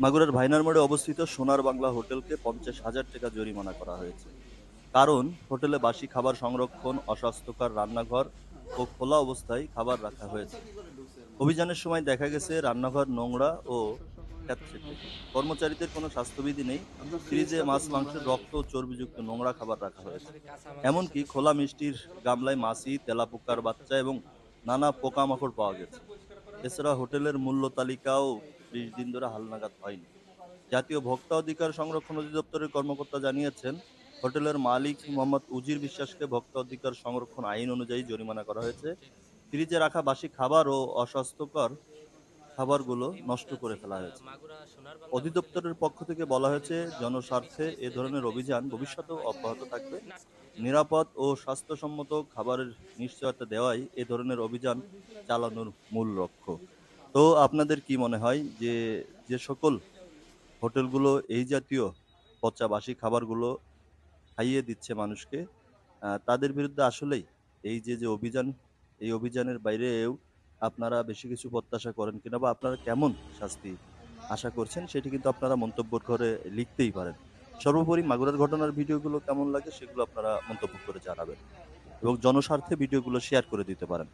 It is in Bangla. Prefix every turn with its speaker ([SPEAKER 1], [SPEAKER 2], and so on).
[SPEAKER 1] মাগুরার ভাইনার মোড়ে অবস্থিত সোনার বাংলা হোটেলকে পঞ্চাশ হাজার টাকা জরিমানা করা হয়েছে। কারণ, হোটেলে বাসি খাবার সংরক্ষণ, অস্বাস্থ্যকর রান্নাঘর ও খোলা অবস্থায় খাবার রাখা হয়েছে। অভিযানের সময় দেখা গেছে, রান্নাঘর, নোংরা ও কর্মচারীদের কোনো স্বাস্থ্যবিধি নেই, ফ্রিজে মাছ মাংস রক্ত চর্বিযুক্ত নোংরা খাবার রাখা হয়েছে। এমনকি খোলা মিষ্টির গামলায় মাছি, তেলাপোকার বাচ্চা এবং নানা পোকামাকড় পাওয়া গেছে। এছাড়া হোটেলের মূল্য তালিকাও বিশ দিন ধরে হালনাগাদ হয়নি। জাতীয় ভোক্তা অধিকার সংরক্ষণ অধিদপ্তরের কর্মকর্তা জানিয়েছেন, হোটেলের মালিক মোহাম্মদ উজির বিশ্বাসকে ভোক্তা অধিকার সংরক্ষণ আইন অনুযায়ী জরিমানা করা হয়েছে। ফ্রিজে রাখা বাসি খাবার ও অস্বাস্থ্যকর খাবারগুলো নষ্ট করে ফেলা হয়েছে। অধিদপ্তরের পক্ষ থেকে বলা হয়েছে, জনস্বার্থে এ ধরনের অভিযান ভবিষ্যতেও অব্যাহত থাকবে। নিরাপদ ও স্বাস্থ্যসম্মত খাবারের নিশ্চয়তা দেওয়াই এ ধরনের অভিযান চালানোর মূল লক্ষ্য। তো আপনাদের কি মনে হয় যে যে সকল হোটেলগুলো এই জাতীয় পচা বাসি খাবারগুলো খাইয়ে দিচ্ছে মানুষকে তাদের বিরুদ্ধে আসলেই এই যে যে অভিযান, এই অভিযানের বাইরেও আপনারা বেশি কিছু প্রত্যাশা করেন কিনা বা আপনারা কেমন শাস্তি আশা করছেন সেটি কিন্তু আপনারা মন্তব্য করে লিখতেই পারেন। সর্বোপরি মাগুরার ঘটনার ভিডিওগুলো কেমন লাগে সেগুলো আপনারা মন্তব্য করে জানাবেন এবং জনস্বার্থে ভিডিওগুলো শেয়ার করে দিতে পারেন।